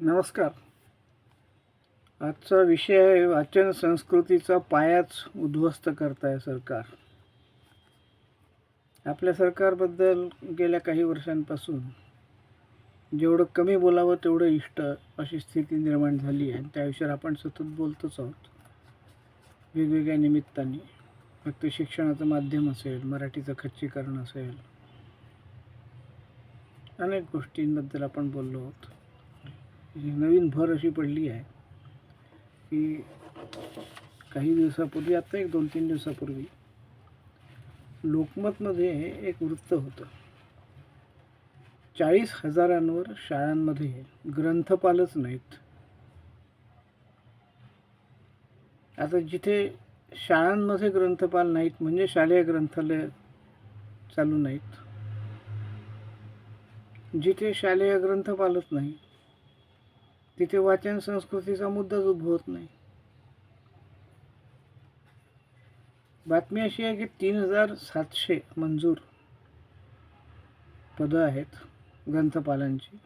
नमस्कार. आजचा विषय आहे वाचन संस्कृतीचा पायाच उद्ध्वस्त करताय सरकार. आपल्या सरकारबद्दल गेल्या काही वर्षांपासून जेवढं कमी बोलावं तेवढं इष्ट अशी स्थिती निर्माण झाली आहे. त्याविषयी आपण सतत बोलतोच आहोत. वेगवेगळ्या निमित्ताने. फक्त शिक्षणाचं माध्यम असेल मराठीचं खच्चीकरण असेल अनेक गोष्टींबद्दल आपण बोललो आहोत. नवीन भर अशी पडली आहे की काही दिवसापूर्वी आत्ता एक दोन तीन दिवसापूर्वी लोकमतमध्ये एक वृत्त होतं. चाळीस हजारांवर शाळांमध्ये ग्रंथपालच नाहीत. आता जिथे शाळांमध्ये ग्रंथपाल नाहीत म्हणजे शालेय ग्रंथालय चालू नाहीत जिथे शालेय ग्रंथपालच नाही तिथे वाचन संस्कृतीचा मुद्दाच उद्भवत नाही. बातमी अशी आहे की तीन हजार सातशे मंजूर पदं आहेत ग्रंथपालांची.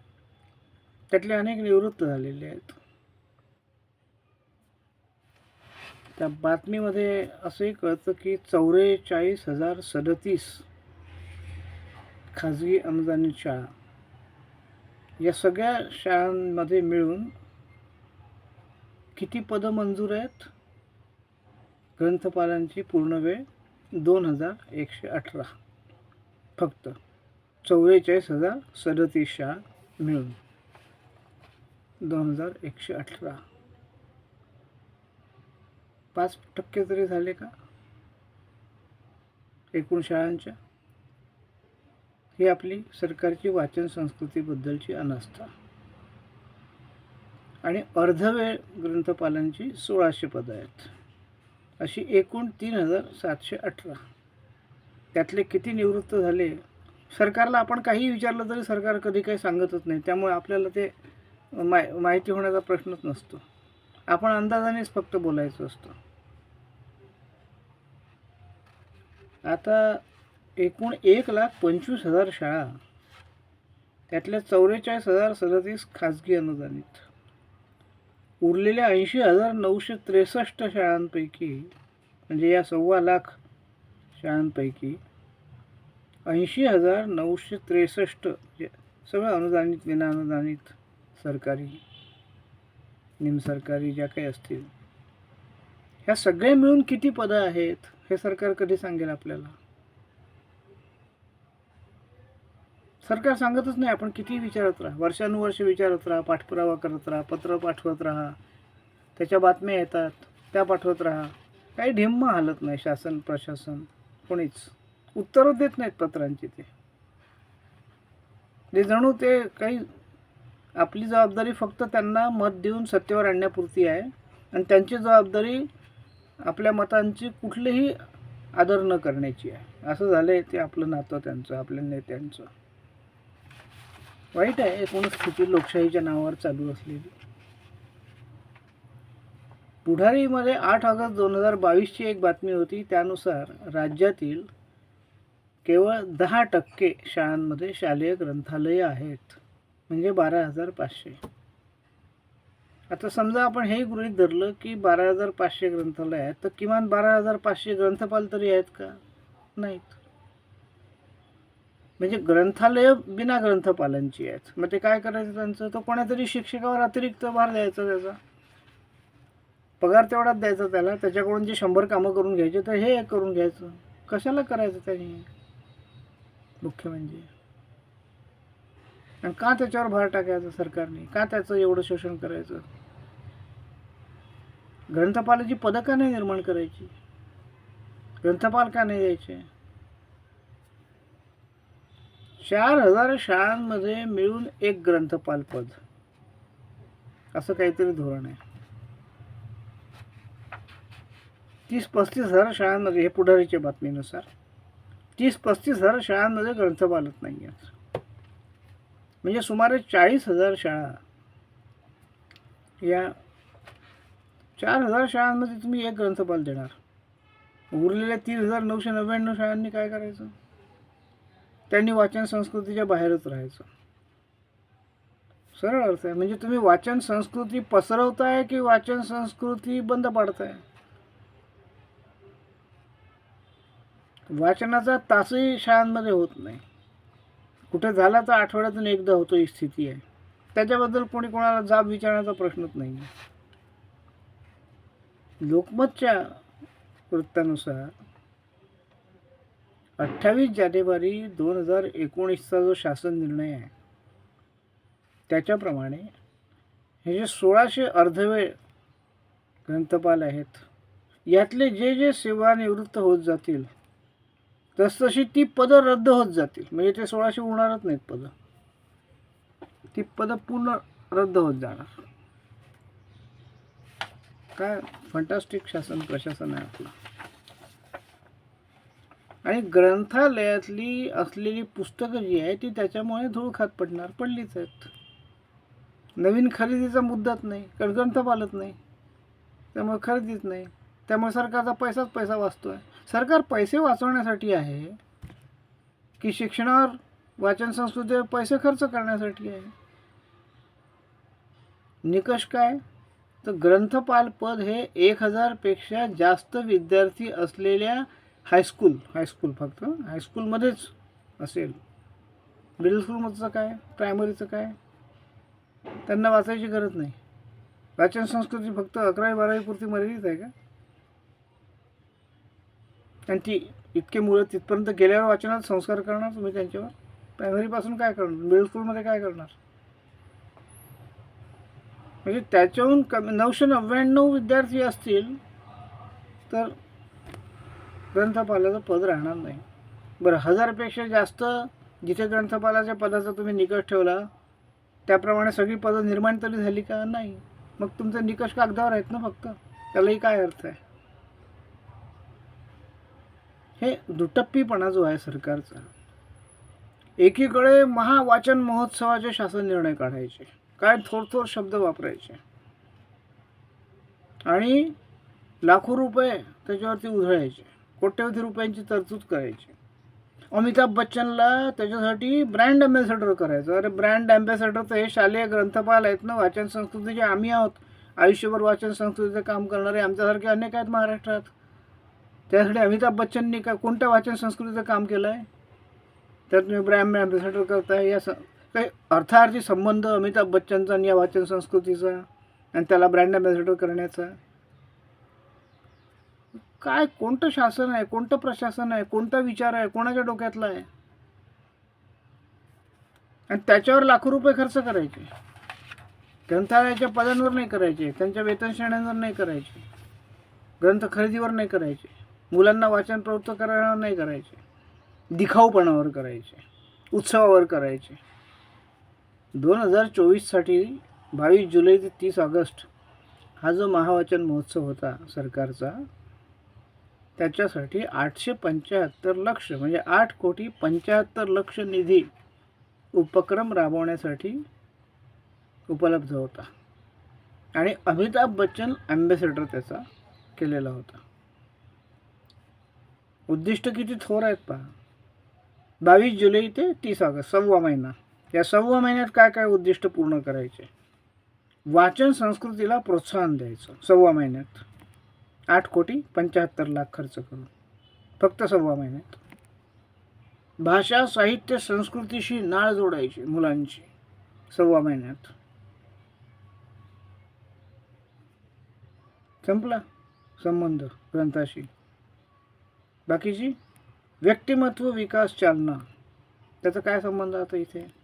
त्यातले अनेक निवृत्त झालेले आहेत. त्या बातमीमध्ये असंही कळतं की चौवेचाळीस हजार सदतीस खाजगी अनुदानित शाळा या सगळ्या शाळांमध्ये मिळून किती पदं मंजूर आहेत? ग्रंथपालांची पूर्ण वेळ दोन हजार एकशे अठरा. फक्त चौवेचाळीस हजार सदतीस शाळा मिळून दोन हजार एकशे अठरा. पाच टक्के तरी झाले का? एकूण शाळांच्या? ही आपली सरकारची वाचन संस्कृतीबद्दलची अनास्था. आणि अर्धवेळ ग्रंथपालांची सोळाशे पदं आहेत अशी एकूण तीन हजार सातशे अठरा. त्यातले किती निवृत्त झाले? सरकारला आपण काही विचारलं तरी सरकार कधी काही सांगतच नाही. त्यामुळे आपल्याला ते माय माहिती होण्याचा प्रश्नच नसतो. आपण अंदाजानेच फक्त बोलायचं असतं. आता एकूण एक लाख पंचवीस हजार शाळा. त्यातल्या चौवेचाळीस हजार सदतीस खाजगी अनुदानित. उरलेल्या ऐंशी हजार नऊशे त्रेसष्ट शाळांपैकी म्हणजे या सव्वा लाख शाळांपैकी ऐंशी हजार नऊशे त्रेसष्ट जे सगळं अनुदानित विनाअनुदानित सरकारी निमसरकारी ज्या काही असतील. ह्या सगळ्या मिळून किती पदं आहेत हे सरकार कधी सांगेल आपल्याला? सरकार सांगतच नाही आपण किती विचारत राहा. वर्षानुवर्ष विचारत राहा पाठपुरावा करत राहा पत्र पाठवत राहा. त्याच्या बातम्या येतात त्या पाठवत राहा. काही ढिम्म हालत नाही शासन प्रशासन कोणीच. उत्तरं देत नाहीत पत्रांची ते. जे जणू ते काही आपली जबाबदारी फक्त त्यांना मत देऊन सत्तेवर आणण्यापुरती आहे आणि त्यांची जबाबदारी आपल्या मतांची कुठलीही आदर न करण्याची आहे. असं झालं आहे ते आपलं नातं त्यांचं आपल्या नेत्यांचं. वाईट आहे एकूण स्थिती लोकशाहीच्या नावावर चालू असलेली. पुढारीमध्ये आठ ऑगस्ट दोन हजार बावीसची एक बातमी होती त्यानुसार राज्यातील केवळ दहा टक्के शाळांमध्ये शालेय ग्रंथालयं आहेत म्हणजे बारा हजार पाचशे. आता समजा आपण हे गृहीत धरलं की बारा हजार पाचशे ग्रंथालय आहेत तर किमान बारा हजार पाचशे ग्रंथपाल तरी आहेत का? नाहीत. म्हणजे ग्रंथालय बिना ग्रंथपालांची आहेत. मग ते काय करायचं त्यांचं? तो कोणातरी शिक्षकावर अतिरिक्त भार द्यायचा त्याचा. पगार तेवढाच द्यायचा त्याला. त्याच्याकडून जे शंभर कामं करून घ्यायचे तर हे करून घ्यायचं. कशाला करायचं त्यांनी? मुख्य म्हणजे. आणि का त्याच्यावर भार टाकायचा सरकारने? का त्याचं एवढं शोषण करायचं? ग्रंथपालाची पदं का नाही निर्माण करायची? ग्रंथपाल का नाही द्यायचे चार हजार शाळांमध्ये मिळून एक ग्रंथपाल पद असं काहीतरी धोरण आहे. तीस पस्तीस हजार शाळांमध्ये हे पुढारीच्या बातमीनुसार. तीस पस्तीस हजार शाळांमध्ये ग्रंथपालच नाही आहेत. म्हणजे सुमारे चाळीस हजार शाळा. या चार हजार शाळांमध्ये तुम्ही एक ग्रंथपाल देणार. उरलेल्या तीन हजार नऊशे नव्याण्णव शाळांनी काय करायचं? त्यांनी वाचन संस्कृतीच्या बाहेरच राहायचं. सरळ अर्थ आहे. म्हणजे तुम्ही वाचन संस्कृती पसरवताय की वाचन संस्कृती बंद पाडताय? वाचनाचा तासही शाळांमध्ये होत नाही. कुठे झाला तर आठवड्यातून एकदा होतो ही स्थिती आहे. त्याच्याबद्दल कोणी कोणाला जाब विचारण्याचा प्रश्नच नाही लोकमतच्या वृत्तानुसार अठ्ठावीस जानेवारी दोन हजार एकोणीसचा जो शासन निर्णय आहे त्याच्याप्रमाणे हे जे सोळाशे अर्धवेळ ग्रंथपाल आहेत यातले जे जे सेवानिवृत्त होत जातील तसतशी ती पदं रद्द होत जातील. म्हणजे ते सोळाशे होणारच नाहीत पदं. ती पदं पूर्ण रद्द होत जाणार. काय फंटास्टिक शासन प्रशासन आहे आपलं. आणि ग्रंथालयातली असलेली पुस्तकं जी आहे ती त्याच्यामुळे धूळ खात पडणार पडलीच आहेत. नवीन खरेदीचा मुद्दाच नाही कारण ग्रंथ पालत नाही. त्यामुळे खरेदीच नाही. त्यामुळे सरकारचा पैसाच पैसा वाचतो आहे सरकार पैसे वाचवण्यासाठी आहे की शिक्षणावर वाचन संस्कृतीवर पैसे खर्च करण्यासाठी आहे. निकष काय? तर ग्रंथपाल पद हे एक हजारपेक्षा जास्त विद्यार्थी असलेल्या हायस्कूल हायस्कूल फक्त. हायस्कूलमध्येच असेल. मिडल स्कूलमधचं काय प्रायमरीचं काय त्यांना वाचायची गरज नाही. वाचन संस्कृती फक्त अकरावी बारावीपुरती मर्यादित आहे का? त्यांची इतके मुलं तिथपर्यंत गेल्यावर वाचनात संस्कार करणार तुम्ही त्यांच्यावर? प्रायमरीपासून काय करणार? मिडल स्कूलमध्ये काय करणार? म्हणजे त्याच्याहून कमी नऊशे नव्याण्णव विद्यार्थी असतील तर ग्रंथपालाचं पद राहणार नाही. बरं हजारपेक्षा जास्त जिथे ग्रंथपालाच्या पदाचा तुम्ही निकष ठेवला त्याप्रमाणे सगळी पदं निर्माण तरी झाली का? नाही. मग तुमचे निकष कागदावर आहेत ना फक्त. त्यालाही काय अर्थ आहे? हे दुटप्पीपणा जो आहे सरकारचा एकीकडे महावाचन महोत्सवाचे शासन निर्णय काढायचे काय थोर थोर शब्द वापरायचे आणि लाखो रुपये त्याच्यावरती उधळायचे. कोट्यवधी रुपयांची तरतूद करायची. अमिताभ बच्चनला त्याच्यासाठी ब्रँड अँबॅसेडर करायचं. अरे ब्रँड अँबॅसेडर तर हे शालेय ग्रंथपाल आहेत ना वाचन संस्कृतीचे आम्ही आहोत. आयुष्यभर वाचन संस्कृतीचं काम करणारे आमच्यासारखे अनेक आहेत महाराष्ट्रात. त्यासाठी अमिताभ बच्चननी का कोणत्या वाचन संस्कृतीचं काम केलं आहे त्यात तुम्ही ब्रँड अँबॅसेडर करताय. या स काही अर्थार्थी संबंध अमिताभ बच्चनचा आणि या वाचन संस्कृतीचा आणि त्याला ब्रँड अँबॅसेडर करण्याचा. काय कोणतं शासन आहे कोणतं प्रशासन आहे कोणता विचार आहे कोणाच्या डोक्यातला आहे? आणि त्याच्यावर लाखो रुपये खर्च करायचे. ग्रंथालयाच्या पदांवर नाही करायचे त्यांच्या वेतन श्रेण्यांवर नाही करायचे ग्रंथ खरेदीवर नाही करायचे मुलांना वाचन प्रवृत्त करायला नाही करायचे दिखाऊपणावर करायचे उत्सवावर करायचे. दोन हजार चोवीससाठी बावीस जुलै ते तीस ऑगस्ट हा जो महावाचन महोत्सव होता सरकारचा त्याच्यासाठी आठशे पंच्याहत्तर लक्ष म्हणजे आठ कोटी पंच्याहत्तर लक्ष निधी उपक्रम राबवण्यासाठी उपलब्ध होता. आणि अमिताभ बच्चन ॲम्बेसेडर त्याचा केलेला होता. उद्दिष्ट किती थोर आहेत पहा. बावीस जुलै ते तीस ऑगस्ट सव्वा महिना. या सव्वा महिन्यात काय काय उद्दिष्ट पूर्ण करायचे? वाचन संस्कृतीला प्रोत्साहन द्यायचं सव्वा महिन्यात. आठ कोटी पंच्याहत्तर लाख खर्च करून. फक्त सव्वा महिन्यात. भाषा साहित्य संस्कृतीशी नाळ जोडायची मुलांची सव्वा महिन्यात. संपला संबंध ग्रंथाशी. बाकीची व्यक्तिमत्व विकास चालना. त्याचा काय संबंध आता इथे?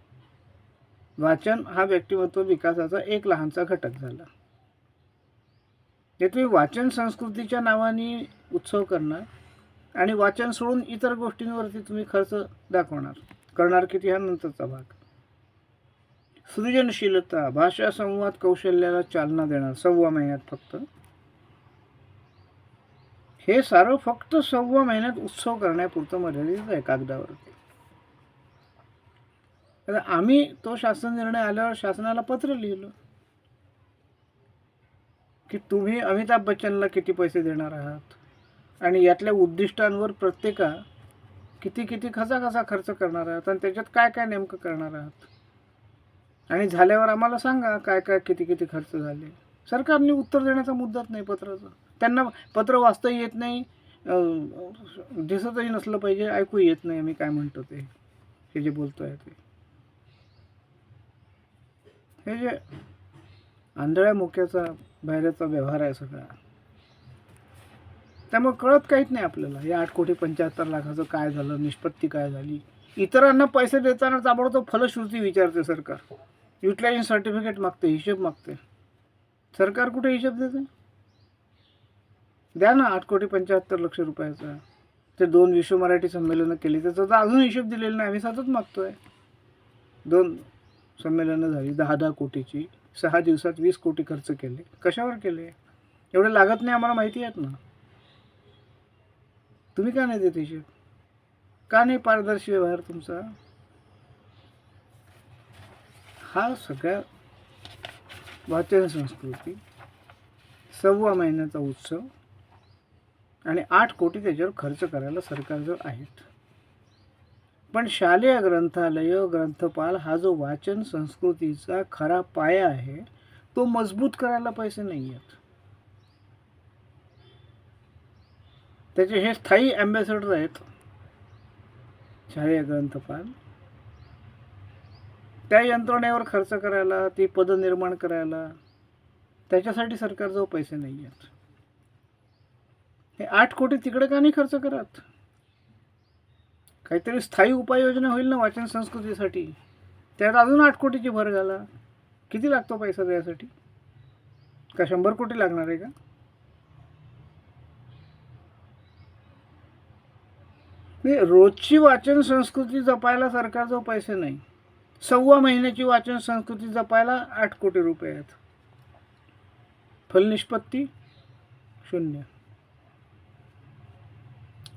वाचन हा व्यक्तिमत्व विकासाचा एक लहानसा घटक झाला. हे तुम्ही वाचन संस्कृतीच्या नावाने उत्सव करणार आणि वाचन सोडून इतर गोष्टींवरती तुम्ही खर्च दाखवणार. करणार किती हा नंतरचा भाग. सृजनशीलता भाषा संवाद कौशल्याला चालना देणार सव्वा महिन्यात फक्त. हे सारं फक्त सव्वा महिन्यात उत्सव करण्यापुरतं मर्यादित आहे कागदावरती. आम्ही तो शासन निर्णय आल्यावर शासनाला पत्र लिहिलं. की तुम्ही अमिताभ बच्चनला किती पैसे देणार आहात? आणि यातल्या उद्दिष्टांवर प्रत्येका किती किती कसा कसा खर्च करणार आहात आणि त्याच्यात काय काय नेमकं करणार आहात? आणि झाल्यावर आम्हाला सांगा काय काय किती किती खर्च झाले. सरकारने उत्तर देण्याचा मुद्दाच नाही पत्राचा. त्यांना पत्र वाचता येत नाही दिसतही नसलं पाहिजे ऐकू येत नाही आम्ही काय म्हणतो ते. हे जे बोलतो आहे ते. हे जे आंधळ्या मोक्याचा बाहेरचा व्यवहार आहे सगळा. त्यामुळे कळत काहीच नाही आपल्याला. हे आठ कोटी पंच्याहत्तर लाखाचं काय झालं निष्पत्ती काय झाली? इतरांना पैसे देताना ताबडतोब फलश्रुती विचारते सरकार. युटिलायझेशन सर्टिफिकेट मागते हिशेब मागते. सरकार कुठे हिशेब देते? द्या ना आठ कोटी पंच्याहत्तर लक्ष रुपयाचा. ते दोन विश्व मराठी संमेलनं केली त्याचा तर अजून हिशोब दिलेला नाही. आम्ही सतत मागतोय. दोन संमेलनं झाली दहा दहा कोटीची. सहा दिवसात वीस कोटी खर्च केले. कशावर केले? एवढे लागत नाही आम्हाला माहिती आहेत ना. तुम्ही का नाही देत हिशेब? का नाही पारदर्शी व्यवहार तुमचा? हा सगळ्या वाचन संस्कृती सव्वा महिन्याचा उत्सव आणि आठ कोटी त्याच्यावर खर्च करायला सरकारजवळ आहेत. पण शालेय ग्रंथालय ग्रंथपाल हा जो वाचन संस्कृतीचा खरा पाया आहे तो मजबूत करायला पैसे नाही आहेत त्याचे हे स्थायी अँबॅसेडर आहेत शालेय ग्रंथपाल. त्या यंत्रणेवर खर्च करायला ती पद निर्माण करायला त्याच्यासाठी सरकारजवळ पैसे नाही आहेत हे आठ कोटी तिकडे का नाही खर्च करत? काहीतरी स्थायी उपाययोजना होईल ना वाचन संस्कृतीसाठी? त्यात अजून आठ कोटीची भर घाला. किती लागतो पैसा द्यायसाठी का शंभर कोटी लागणार आहे का? रोजची वाचन संस्कृती जपायला सरकारजवळ पैसे नाही. सव्वा महिन्याची वाचन संस्कृती जपायला आठ कोटी रुपये आहेत. फलनिष्पत्ती शून्य.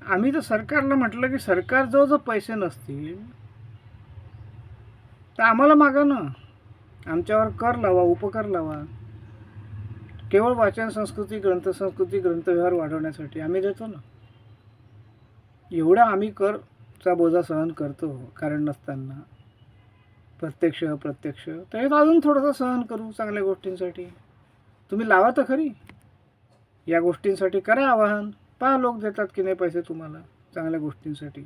आम्ही तर सरकारला म्हटलं की सरकारजवळ जर पैसे नसतील तर आम्हाला मागा ना. आमच्यावर कर लावा उपकर लावा. केवळ वाचन संस्कृती ग्रंथसंस्कृती ग्रंथव्यवहार वाढवण्यासाठी आम्ही देतो ना. एवढा आम्ही करचा बोजा सहन करतो कारण नसताना. प्रत्यक्ष अप्रत्यक्ष. त्याच्यात अजून थोडंसं सहन करू चांगल्या गोष्टींसाठी. तुम्ही लावा तर खरी. या गोष्टींसाठी करा आवाहन. पहा लोक देतात की नाही पैसे तुम्हाला चांगल्या गोष्टींसाठी?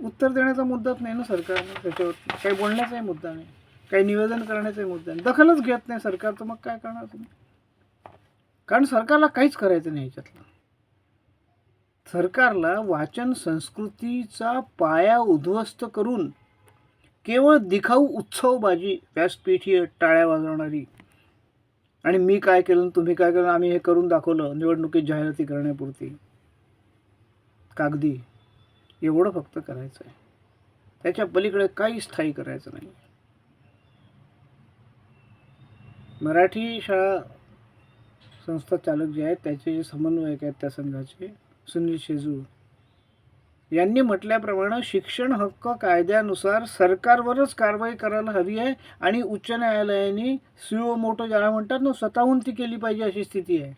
उत्तर देण्याचा मुद्दाच नाही ना सरकारनं त्याच्यावर. काही बोलण्याचाही मुद्दा नाही. काही निवेदन करण्याचाही मुद्दा नाही. दखलच घेत नाही सरकार तर मग काय करणार तुम्ही? कारण सरकारला काहीच करायचं नाही याच्यातलं. सरकारला वाचन संस्कृतीचा पाया उद्ध्वस्त करून केवळ दिखाऊ उत्सवबाजी व्यासपीठी टाळ्या वाजवणारी आणि मी काय केलं आणि तुम्ही काय केलं आम्ही हे करून दाखवलं निवडणुकीत जाहिराती करण्यापुरती. कागदी. एवढं फक्त करायचं आहे त्याच्या पलीकडे काही स्थायी करायचं नाही. मराठी शाळा संस्था चालक जे आहेत त्याचे जे समन्वयक आहेत त्या संघाचे सुनील शेजू यांनी म्हटल्याप्रमाणे शिक्षण हक्क कायद्यानुसार सरकारवरच कारवाई करायला हवी आहे आणि उच्च न्यायालयाने सीओ मोठं ज्याला म्हणतात ना स्वतःहून ती केली पाहिजे अशी स्थिती आहे.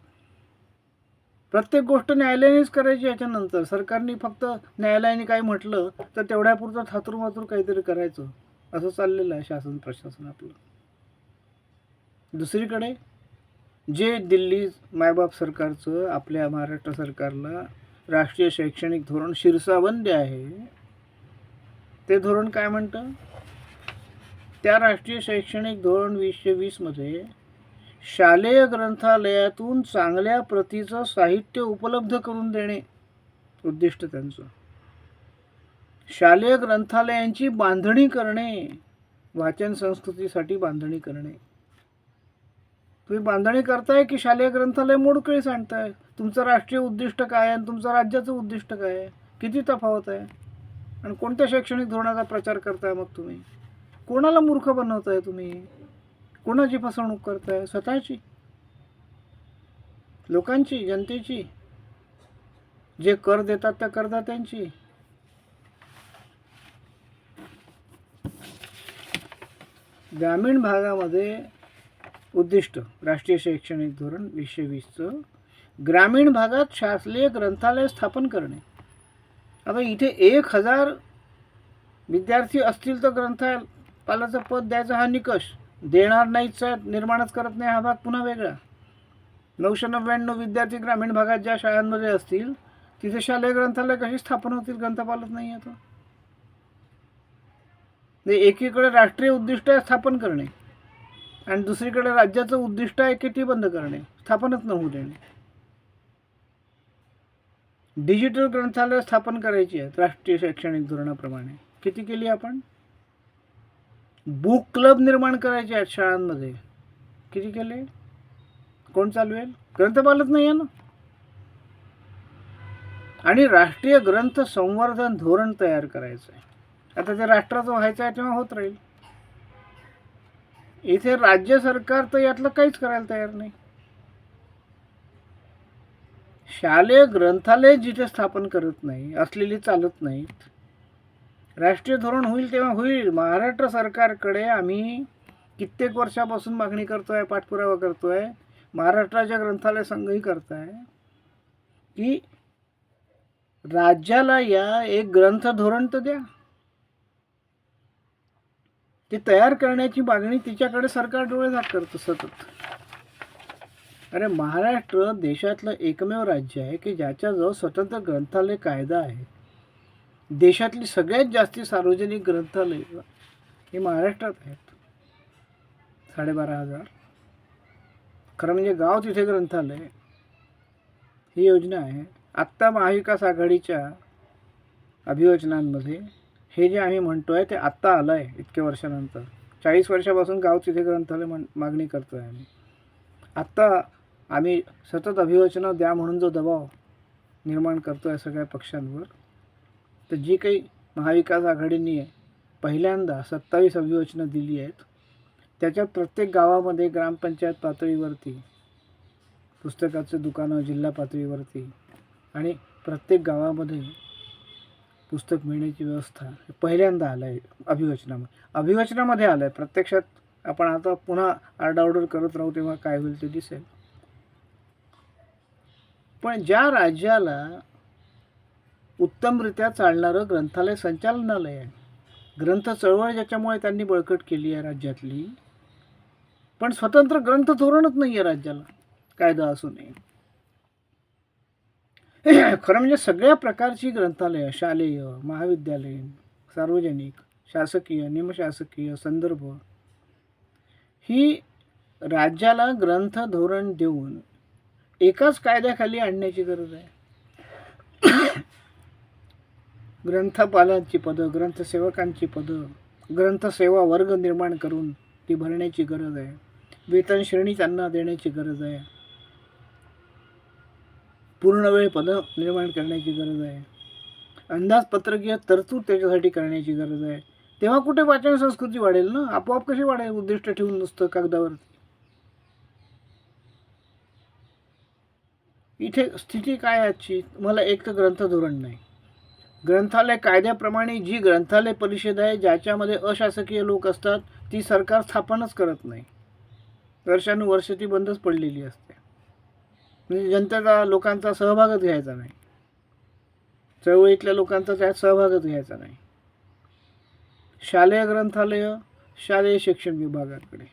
प्रत्येक गोष्ट न्यायालयानेच करायची याच्यानंतर. सरकारने फक्त न्यायालयाने काय म्हटलं तर तेवढ्यापुरतं थातूरमातूर काहीतरी करायचं. असं चाललेलं आहे शासन प्रशासन आपलं दुसरीकडे जे दिल्ली मायबाप सरकारचं आपल्या महाराष्ट्र सरकारला राष्ट्रीय शैक्षणिक धोरण शिरसाबंदी आहे. ते धोरण काय म्हणतं? त्या राष्ट्रीय शैक्षणिक धोरण वीसशे वीसमध्ये शालेय ग्रंथालयातून चांगल्या प्रतीचं साहित्य उपलब्ध करून देणे उद्दिष्ट त्यांचं. शालेय ग्रंथालयांची बांधणी करणे वाचन संस्कृतीसाठी बांधणी करणे. तुम्ही बांधणी करताय की शालेय ग्रंथालय मोडकळीस आणताय? तुमचं राष्ट्रीय उद्दिष्ट काय आहे आणि तुमचं राज्याचं उद्दिष्ट काय? आहे किती तफावत आहे? आणि कोणत्या शैक्षणिक धोरणाचा प्रचार करताय मग तुम्ही? कोणाला मूर्ख बनवताय तुम्ही? कोणाची फसवणूक करताय? स्वतःची? लोकांची? जनतेची? जे कर देतात त्या करदात्यांची? ग्रामीण भागामध्ये उद्दिष्ट राष्ट्रीय शैक्षणिक धोरण वीसशे वीसचं. ग्रामीण भागात शासकीय ग्रंथालय स्थापन करणे. आता इथे एक हजार विद्यार्थी असतील तर ग्रंथपालाचं पद द्यायचा हा निकष. देणार नाहीचा निर्माणच करत नाही हा भाग पुन्हा वेगळा. नऊशे नव्याण्णव विद्यार्थी ग्रामीण भागात ज्या शाळांमध्ये असतील तिथे शालेय ग्रंथालय कशी स्थापन होतील ग्रंथपालच नाही आता. म्हणजे एकीकडे राष्ट्रीय उद्दिष्ट स्थापन करणे. आणि दुसरीकडे राज्याचं उद्दिष्ट आहे की ती बंद करणे स्थापनच न होऊ देणे. डिजिटल ग्रंथालय स्थापन करायची आहेत राष्ट्रीय शैक्षणिक धोरणाप्रमाणे. किती केली आपण? बुक क्लब निर्माण करायचे आहेत शाळांमध्ये. किती केले? कोण चालवेल ग्रंथपालच नाही आहे ना? आणि राष्ट्रीय ग्रंथ संवर्धन धोरण तयार करायचं आहे आता जे राष्ट्राचं व्हायचं आहे तेव्हा होत राहील. इथे राज्य सरकार तर यातलं काहीच करायला तयार नाही. शालेय ग्रंथालय जिथे स्थापन करत नाही असलेली चालत नाहीत. राष्ट्रीय धोरण होईल तेव्हा होईल. महाराष्ट्र सरकारकडे आम्ही कित्येक वर्षापासून मागणी करतो आहे पाठपुरावा करतो आहे महाराष्ट्राच्या ग्रंथालय संघही करत आहे की राज्याला या एक ग्रंथ धोरण तर द्या. ते तयार करण्याची मागणी तिच्याकडे सरकार डोळे झाक करतं सतत. अरे महाराष्ट्र देशातलं एकमेव राज्य आहे की ज्याच्याजवळ स्वतंत्र ग्रंथालय कायदा आहे. देशातली सगळ्यात जास्ती सार्वजनिक ग्रंथालय हे महाराष्ट्रात आहेत. साडेबारा हजार. खरं म्हणजे गाव तिथे ग्रंथालय. ही योजना आहे. आत्ता महाविकास आघाडीच्या अभियोजनांमध्ये हे जे आम्ही म्हणतो आहे ते आत्ता आलं आहे इतक्या वर्षानंतर. चाळीस वर्षापासून गाव तिथे ग्रंथालय म्हण मागणी करतो आहे आम्ही. आत्ता आम्ही सतत अभिवचनं द्या म्हणून जो दबाव निर्माण करतो आहे सगळ्या पक्षांवर तर जी काही महाविकास आघाडीने पहिल्यांदा सत्तावीस अभिवचनं दिली आहेत त्याच्यात प्रत्येक गावामध्ये ग्रामपंचायत पातळीवरती पुस्तकाचं दुकानं जिल्हा पातळीवरती आणि प्रत्येक गावामध्ये पुस्तक मिळण्याची व्यवस्था पहिल्यांदा आलं आहे अभिवचनामध्ये. अभिवचनामध्ये आलं आहे प्रत्यक्षात आपण आता पुन्हा आरडाओरड करत राहू तेव्हा काय होईल ते दिसेल. पण ज्या राज्याला उत्तमरित्या चालणारं ग्रंथालय संचालनालय आहे ग्रंथ चळवळ ज्याच्यामुळे त्यांनी बळकट केली आहे राज्यातली पण स्वतंत्र ग्रंथ धोरणच नाही आहे राज्याला. कायदा असू नये. खरं म्हणजे सगळ्या प्रकारची ग्रंथालयं शालेय महाविद्यालयीन सार्वजनिक शासकीय निमशासकीय संदर्भ ही राज्याला ग्रंथ धोरण देऊन एकाच कायद्याखाली आणण्याची गरज आहे. ग्रंथपालांची पदं ग्रंथसेवकांची पदं ग्रंथसेवा वर्ग निर्माण करून ती भरण्याची गरज आहे. वेतन श्रेणी त्यांना देण्याची गरज आहे. पूर्णवेळ पदं निर्माण करण्याची गरज आहे. अंदाजपत्रकीय तरतूद त्याच्यासाठी करण्याची गरज आहे. तेव्हा कुठे वाचन संस्कृती वाढेल ना? आपोआप कशी वाढेल उद्दिष्ट ठेवून नुसतं कागदावरती इथे स्थिती काय आजची? मला एक तर ग्रंथ धोरण नाही. ग्रंथालय कायद्याप्रमाणे जी ग्रंथालय परिषद आहे ज्याच्यामध्ये अशासकीय लोक असतात ती सरकार स्थापनच करत नाही. वर्षानुवर्ष ती बंदच पडलेली असते. म्हणजे जनतेचा लोकांचा सहभागच घ्यायचा नाही. चळवळीतल्या लोकांचा त्यात सहभागच घ्यायचा नाही. शालेय ग्रंथालय शालेय शिक्षण विभागाकडे.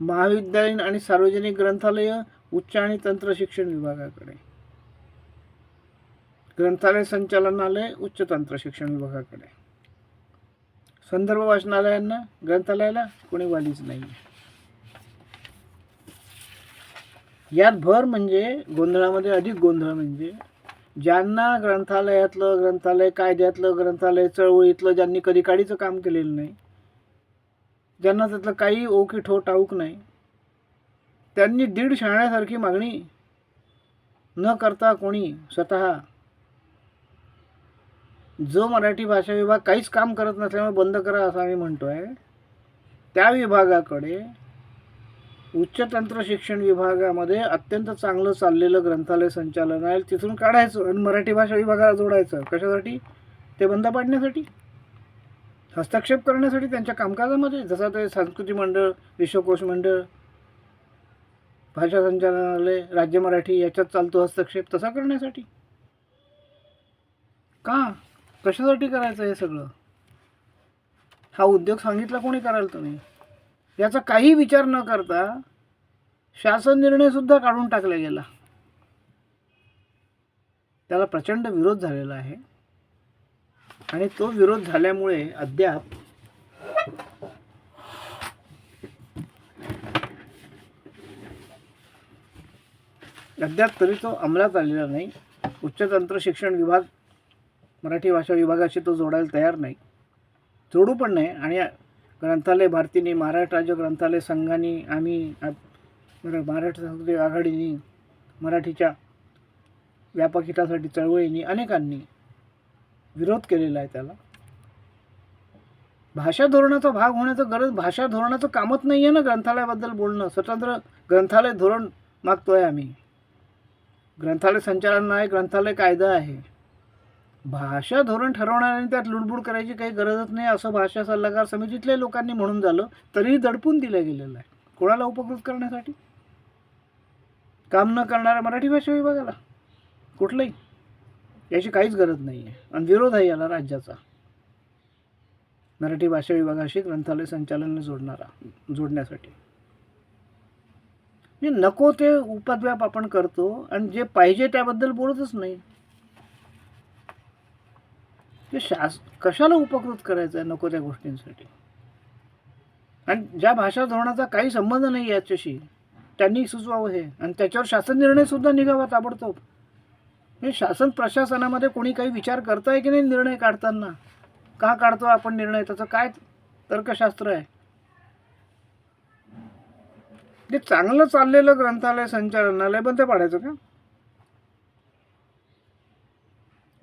महाविद्यालयीन आणि सार्वजनिक ग्रंथालय उच्च आणि तंत्र शिक्षण विभागाकडे. ग्रंथालय संचालनालय उच्च तंत्र शिक्षण विभागाकडे. संदर्भ वाचनालयांना ग्रंथालयाला कोणी वालीच नाही यात भर म्हणजे गोंधळामध्ये अधिक गोंधळ म्हणजे ज्यांना ग्रंथालयातलं ग्रंथालय कायद्यातलं ग्रंथालय चळवळीतलं ज्यांनी कधी काडीचं काम केलेलं नाही ज्यांना त्यातलं काही ओकी ठो टाऊक नाही त्यांनी दीड शाळण्यासारखी मागणी न करता कोणी स्वतः जो मराठी भाषा विभाग काहीच काम करत नसल्यामुळे बंद करा असं आम्ही म्हणतो आहे त्या विभागाकडे उच्च तंत्र शिक्षण विभागामध्ये अत्यंत चांगलं चाललेलं ग्रंथालय संचालन आहे. तिथून काढायचं आणि मराठी भाषा विभागाला जोडायचं. कशासाठी? ते बंद पाडण्यासाठी. हस्तक्षेप करण्यासाठी त्यांच्या कामकाजामध्ये जसं ते सांस्कृती मंडळ विश्वकोश मंडळ भाषा संचालनालय राज्य मराठी याच्यात चालतो हस्तक्षेप तसा करण्यासाठी. का? कशासाठी करायचं हे सगळं? हा उद्योग सांगितला कोणी कराल तुम्ही? याचा काही विचार न करता शासन निर्णयसुद्धा काढून टाकला गेला. त्याला प्रचंड विरोध झालेला आहे. आणि तो विरोध झाल्यामुळे अद्याप अद्याप तरी तो अंमलात आलेला नाही. उच्च तंत्र शिक्षण विभाग मराठी भाषा विभागाशी तो जोडायला तयार नाही. जोडू पण नाही आणि ग्रंथालय भारतीने महाराष्ट्र राज्य ग्रंथालय संघाने आम्ही महाराष्ट्र सांस्कृतिक आघाडीने मराठीच्या व्यापक हितासाठी चळवळीने अनेकांनी विरोध केलेला आहे त्याला. भाषा धोरणाचा भाग होण्याचं गरज भाषा धोरणाचं कामच नाही आहे ना ग्रंथालयाबद्दल बोलणं. स्वतंत्र ग्रंथालय धोरण मागतो आहे आम्ही. ग्रंथालय संचालन आहे ग्रंथालय कायदा आहे. भाषा धोरण ठरवणाऱ्यांनी त्यात लुडबुड करायची काही गरजच नाही असं भाषा सल्लागार समितीतल्या लोकांनी म्हणून झालं तरीही दडपून दिलं गेलेलं आहे. कोणाला उपकृत करण्यासाठी? काम न करणाऱ्या मराठी भाषा विभागाला? कुठलंही? याची काहीच गरज नाही आहे आणि विरोध आहे याला राज्याचा. मराठी भाषा विभागाशी ग्रंथालय संचालन जोडणारा जोडण्यासाठी. म्हणजे नको ते उपद्व्याप आपण करतो आणि जे पाहिजे त्याबद्दल बोलतच नाही. ते शास कशाला उपकृत करायचं आहे नको त्या गोष्टींसाठी? आणि ज्या भाषा धोरणाचा काही संबंध नाही याच्याशी त्यांनी सुचवावं हे. आणि त्याच्यावर शासन निर्णयसुद्धा निघावा ताबडतोब. हे शासन प्रशासनामध्ये कोणी काही विचार करताय की नाही निर्णय काढताना? का काढतो आपण निर्णय? त्याचं काय तर्कशास्त्र आहे? ते चांगलं चाललेलं ग्रंथालय संचालनालय बंद पाडायचं का?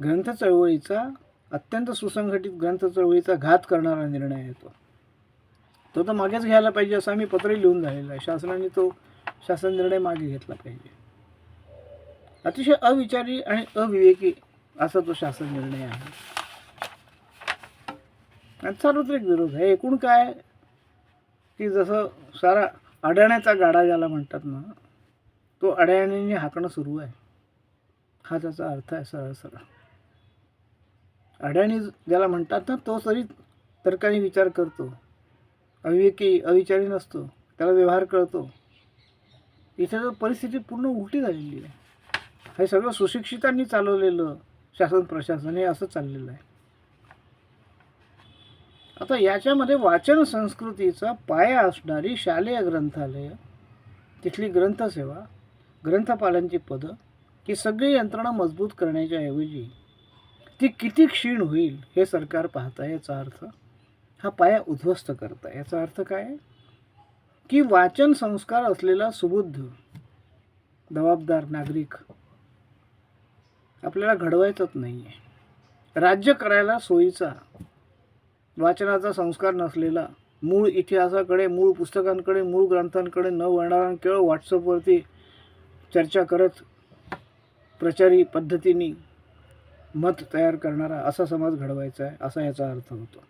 ग्रंथ चळवळीचा अत्यंत सुसंघटित ग्रंथ चळवळीचा घात करणारा निर्णय येतो तो. तर मागेच घ्यायला पाहिजे असं आम्ही पत्र लिहून झालेलं आहे. शासनाने तो शासन निर्णय मागे घेतला पाहिजे. अतिशय अविचारी आणि अविवेकी असा तो शासन निर्णय आहे. आणि सार्वत्रिक विरोध आहे. एकूण काय? की जसं सारा अड्याण्याचा गाडा ज्याला म्हणतात ना तो अड्याण्याने हाकणं सुरू आहे. हा त्याचा अर्थ आहे सरळ सरळ. अडाणी ज्याला म्हणतात ना तो तरी तर्काने विचार करतो. अविवेकी अविचारी नसतो. त्याला व्यवहार कळतो इथे तर परिस्थिती पूर्ण उलटी झालेली आहे. हे सगळं सुशिक्षितांनी चालवलेलं शासन प्रशासन हे असं चाललेलं आहे. आता याच्यामध्ये वाचन संस्कृतीचा पाया असणारी शालेय ग्रंथालय तिथली ग्रंथसेवा ग्रंथपालांची पदं ही सगळी यंत्रणा मजबूत करण्याच्या ऐवजी ती किती क्षीण होईल हे सरकार पाहता याचा अर्थ? हा पाया उद्ध्वस्त करता. याचा अर्थ काय? की वाचन संस्कार असलेला सुबुद्ध जबाबदार नागरिक आपल्याला घडवायचंच नाही आहे राज्य करायला सोयीचा वाचनाचा संस्कार नसलेला मूळ इतिहासाकडे मूळ पुस्तकांकडे मूळ ग्रंथांकडे न वळणारा केवळ व्हॉट्सअपवरती चर्चा करत प्रचारी पद्धतीने मत तयार करणारा असा समाज घडवायचा आहे असा याचा अर्थ होतो.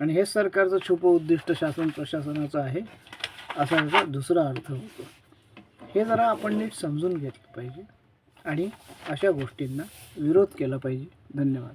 आणि हेच सरकारचं छुप उद्दिष्ट शासन प्रशासनाचं आहे असा याचा दुसरा अर्थ होतो. हे जरा आपण नीट समजून घेतलं पाहिजे आणि अशा गोष्टींना विरोध केला पाहिजे. धन्यवाद.